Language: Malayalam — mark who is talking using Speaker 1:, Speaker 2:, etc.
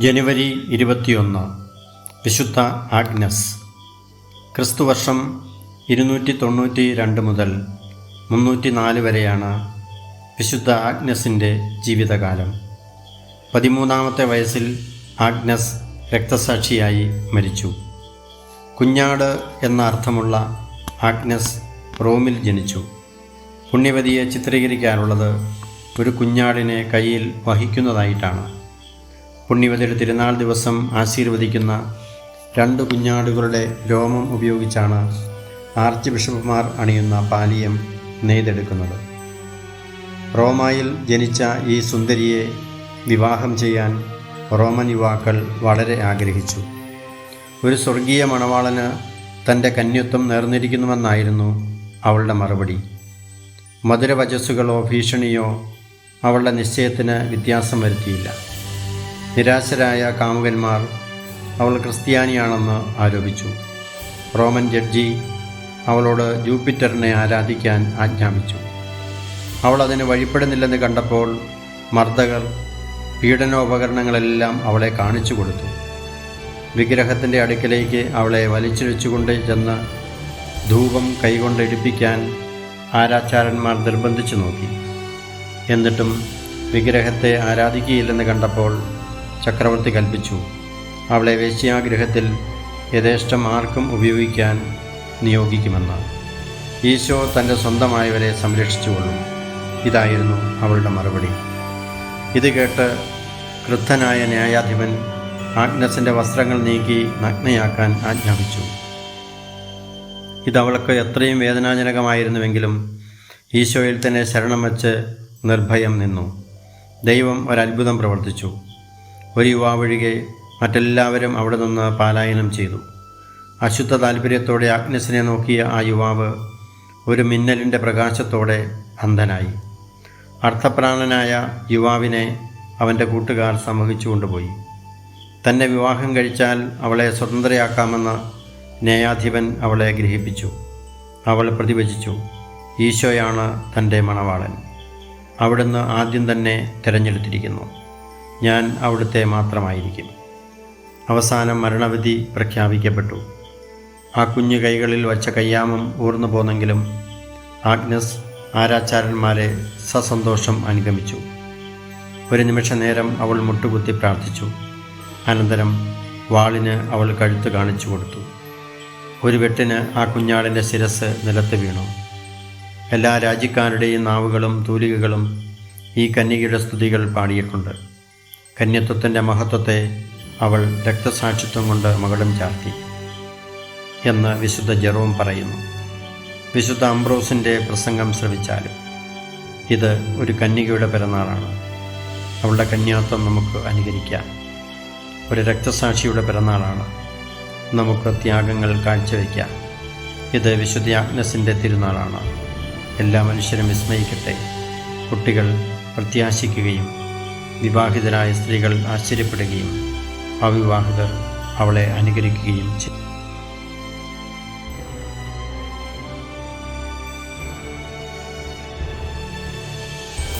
Speaker 1: ജനുവരി ഇരുപത്തിയൊന്ന്. വിശുദ്ധ ആഗ്നസ്. ക്രിസ്തുവർഷം ഇരുന്നൂറ്റി തൊണ്ണൂറ്റി രണ്ട് മുതൽ മുന്നൂറ്റി നാല് വരെയാണ് വിശുദ്ധ ആഗ്നസിന്റെ ജീവിതകാലം. പതിമൂന്നാമത്തെ വയസ്സിൽ ആഗ്നസ് രക്തസാക്ഷിയായി മരിച്ചു. കുഞ്ഞാട് എന്ന അർത്ഥമുള്ള ആഗ്നസ് റോമിൽ ജനിച്ചു. പുണ്യവതിയെ ചിത്രീകരിക്കാറുള്ളത് ഒരു കുഞ്ഞാടിനെ കയ്യിൽ വഹിക്കുന്നതായിട്ടാണ്. പുണ്യവതിയുടെ തിരുനാൾ ദിവസം ആശീർവദിക്കുന്ന രണ്ട് കുഞ്ഞാടുകളുടെ രോമം ഉപയോഗിച്ചാണ് ആർച്ച് ബിഷപ്പുമാർ അണിയുന്ന പാലിയം നെയ്തെടുക്കുന്നത്. റോമായിൽ ജനിച്ച ഈ സുന്ദരിയെ വിവാഹം ചെയ്യാൻ റോമൻ യുവാക്കൾ വളരെ ആഗ്രഹിച്ചു. ഒരു സ്വർഗീയ മണവാളന് തന്റെ കന്യത്വം നേർന്നിരിക്കുന്നുവെന്നായിരുന്നു അവളുടെ മറുപടി. മധുരവചസ്സുകളോ ഭീഷണിയോ അവളുടെ നിശ്ചയത്തിന് വ്യത്യാസം വരുത്തിയില്ല. നിരാശരായ കാമുകന്മാർ അവൾ ക്രിസ്ത്യാനിയാണെന്ന് ആരോപിച്ചു. റോമൻ ജഡ്ജി അവളോട് ജൂപ്പിറ്ററിനെ ആരാധിക്കാൻ ആജ്ഞാപിച്ചു. അവൾ അതിന് വഴിപ്പെടുന്നില്ലെന്ന് കണ്ടപ്പോൾ മർദ്ദകർ പീഡനോപകരണങ്ങളെല്ലാം അവളെ കാണിച്ചു കൊടുത്തു. വിഗ്രഹത്തിന്റെ അടുക്കലേക്ക് അവളെ വലിച്ചിഴച്ചുകൊണ്ട് ചെന്ന് ധൂപം കൈകൊണ്ടെടുപ്പിക്കാൻ ആരാചാരന്മാർ നിർബന്ധിച്ചു നോക്കി. എന്നിട്ടും വിഗ്രഹത്തെ ആരാധിക്കുകയില്ലെന്ന് കണ്ടപ്പോൾ ചക്രവർത്തി കൽപ്പിച്ചു. അവളെ വേശ്യാഗ്രഹത്തിൽ യഥേഷ്ടം ആർക്കും ഉപയോഗിക്കാൻ നിയോഗിക്കുമെന്ന്. ഈശോ തന്റെ സ്വന്തമായവരെ സംരക്ഷിച്ചുകൊള്ളും. ഇതായിരുന്നു അവളുടെ മറുപടി. ഇത് കേട്ട് ക്രുദ്ധനായ ന്യായാധിപൻ ആഗ്നസിന്റെ വസ്ത്രങ്ങൾ നീക്കി നഗ്നയാക്കാൻ ആജ്ഞാപിച്ചു. ഇതവൾക്ക് എത്രയും വേദനാജനകമായിരുന്നുവെങ്കിലും ഈശോയിൽ തന്നെ ശരണം വച്ച് നിർഭയം നിന്നു. ദൈവം ഒരത്ഭുതം പ്രവർത്തിച്ചു. ഒരു യുവാവൊഴികെ മറ്റെല്ലാവരും അവിടെ നിന്ന് പാലായനം ചെയ്തു. അശുദ്ധ താല്പര്യത്തോടെ ആഗ്നസിനെ നോക്കിയ ആ യുവാവ് ഒരു മിന്നലിന്റെ പ്രകാശത്തോടെ അന്ധനായി. അർത്ഥപ്രാണനായ യുവാവിനെ അവന്റെ കൂട്ടുകാർ സമൂഹിച്ചു കൊണ്ടുപോയി. തന്നെ വിവാഹം കഴിച്ചാൽ അവളെ സ്വതന്ത്രയാക്കാമെന്ന് ന്യായാധിപൻ അവളെ ഗ്രഹിപ്പിച്ചു. അവൾ പ്രതിവചിച്ചു ഈശോയാണ് തന്റെ മണവാളൻ. അവിടുന്ന് ആദ്യം തന്നെ തിരഞ്ഞെടുത്തിരിക്കുന്നു. ഞാൻ അവിടുത്തെ മാത്രമായിരിക്കും. അവസാനം മരണവിധി പ്രഖ്യാപിക്കപ്പെട്ടു. ആ കുഞ്ഞു കൈകളിൽ വച്ച കയ്യാമം ഊർന്നു പോന്നെങ്കിലും ആഗ്നസ് ആരാചാരന്മാരെ സസന്തോഷം അനുഗമിച്ചു. ഒരു നിമിഷ നേരം അവൾ മുട്ടുകുത്തി പ്രാർത്ഥിച്ചു. അനന്തരം വാളിന് അവൾ കഴുത്ത് കാണിച്ചു കൊടുത്തു. ഒരു വെട്ടിന് ആ കുഞ്ഞാടിന്റെ ശിരസ് നിലത്ത് വീണു. എല്ലാ രാജ്യക്കാരുടെയും നാവുകളും തൂലികകളും ഈ കന്യകയുടെ സ്തുതികൾ പാടിയിട്ടുണ്ട്. കന്യത്വത്തിന്റെ മഹത്വത്തെ അവൾ രക്തസാക്ഷിത്വം കൊണ്ട് മകളും ചാർത്തി എന്ന് വിശുദ്ധ ജെറോം പറയുന്നു. വിശുദ്ധ അംബ്രോസിന്റെ പ്രസംഗം ശ്രവിച്ചാലും ഇത് ഒരു കന്യകയുടെ പിറന്നാളാണ്. അവളുടെ കന്യാത്വം നമുക്ക് അനുകരിക്കാം. ഒരു രക്തസാക്ഷിയുടെ പിറന്നാളാണ്. നമുക്ക് ത്യാഗങ്ങൾ കാഴ്ചവെക്കാം. ഇത് വിശുദ്ധ ആഗ്നസിന്റെ തിരുനാളാണ്. എല്ലാ മനുഷ്യരും വിസ്മയിക്കട്ടെ. കുട്ടികൾ പ്രത്യാശിക്കുകയും വിവാഹിതരായ സ്ത്രീകൾ ആശ്ചര്യപ്പെടുകയും അവിവാഹിതർ അവളെ അനുകരിക്കുകയും ചെയ്യും